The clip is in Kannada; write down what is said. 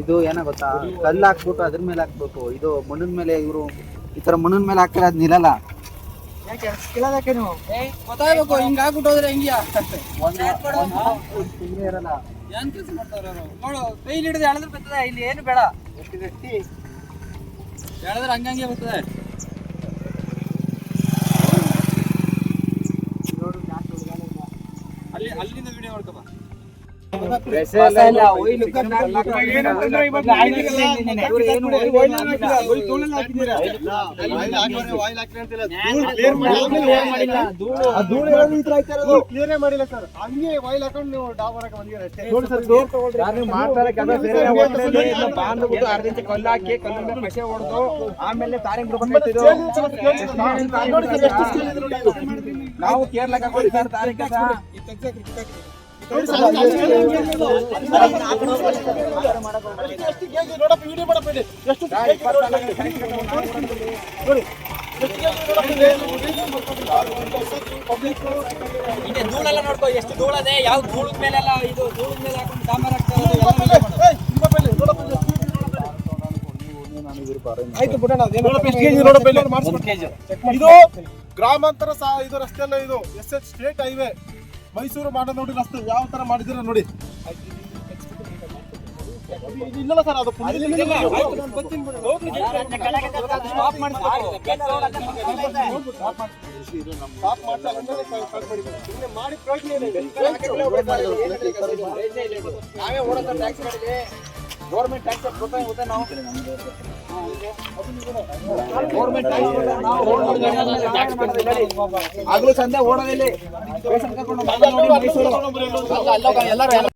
ಇದು ಏನೋ ಗೊತ್ತಾ? ಕಲ್ಲು ಹಾಕ್ಬಿಟ್ಟು ಅದ್ರ ಮೇಲೆ ಹಾಕ್ಬೇಕು ಇದು ಮಣ್ಣಿನ ಮೇಲೆ ಇವರು ಈ ತರ ಮಣ್ಣಿನ ಮೇಲೆ ಹಾಕಿದ್ರೆ ಅದ್ ನಿಲ್ಲಲ್ಲ ಗೊತ್ತಾಗ್ಬೇಕು ಹಿಂಗ್ ಹಾಕ್ಬಿಟ್ಟು ಹೋದ್ರೆ ಹೆಂಗ್ಯಾ? ಹಿಂಗೆ ಇರಲ್ಲ. ಏನ್ ಕೆಲಸ ಮಾಡ್ತಾರ ನೋಡು ಕೈಲಿ ಹಿಡಿದು ಎಳೆದ್ರೆ ಬರ್ತದೆ ಇಲ್ಲಿ ಏನು ಬೇಡ. ಎಳೆದ್ರೆ ಹಂಗಂಗೆ ಬರ್ತದೆ ಅಲ್ಲಿ ಅಲ್ಲಿಂದ ವಿಡಿಯೋ ಮಾಡ್ಕೋ ಬಾ. ಕ್ಲಿಯರೇ ಮಾಡಿಲ್ಲ. ಸರ್. ಹಂಗೆ ವಾಯಿಲ್ ಹಾಕೊಂಡು ನೀವು ಡಾಬ್ ಮಾಡಕ್ಕೆ ಬಂದಿದ್ದೀರ? ಅಷ್ಟೇ ಮಾಡ್ತಾರೆ ಕಲ್ಲು ಹಾಕಿ ಕಲ್ಲು ಮೇಲೆ ಮಸೆ ಹೊಡೆದು ಆಮೇಲೆ ತಾರಿಂಗ್. ನಾವು ಕೇರಳಕ್ಕೆ ಹಾಕೊಂಡು ಸರ್ ಇದೆ ಧೂಳೆಲ್ಲ ನೋಡ್ಕೋ ಎಷ್ಟು ಧೂಳದೆ ಯಾವ ಧೂಳದ ಮೇಲೆಲ್ಲ ಇದು ಧೂಳದ ಮೇಲೆ ಹಾಕೊಂಡು ಸಾಂಬಾರ್ ಗೇಜ್ ಇದೆ ಗ್ರಾಮಾಂತರ ಸಹ ಇದು ರಸ್ತೆ ಅಲ್ಲ ಇದು S H state highway Mysuru ಮಾಡೋದು ನೋಡಿ ರಸ್ತೆ ಯಾವ ತರ ಮಾಡಿದಿರ ನೋಡಿ. ಇಲ್ಲ ಸರ್ ಅದು ಮಾಡಿ. ನಾವೇ ಓಡೋ ಟ್ಯಾಕ್ಸ್ ಮಾಡಿದ್ವಿ ಗೌರ್ಮೆಂಟ್ ಟ್ಯಾಕ್ಸ್ ಕೊಡ್ತಾ ನಾವು ಗೌರ್ಮೆಂಟ್ ಟ್ಯಾಕ್ಸ್ ಆಗ್ಲೂ ಸಂದೆ ಓಡೋದಿಲ್ಲಿ. ಅಲ್ಲ, ಎಲ್ಲರೂ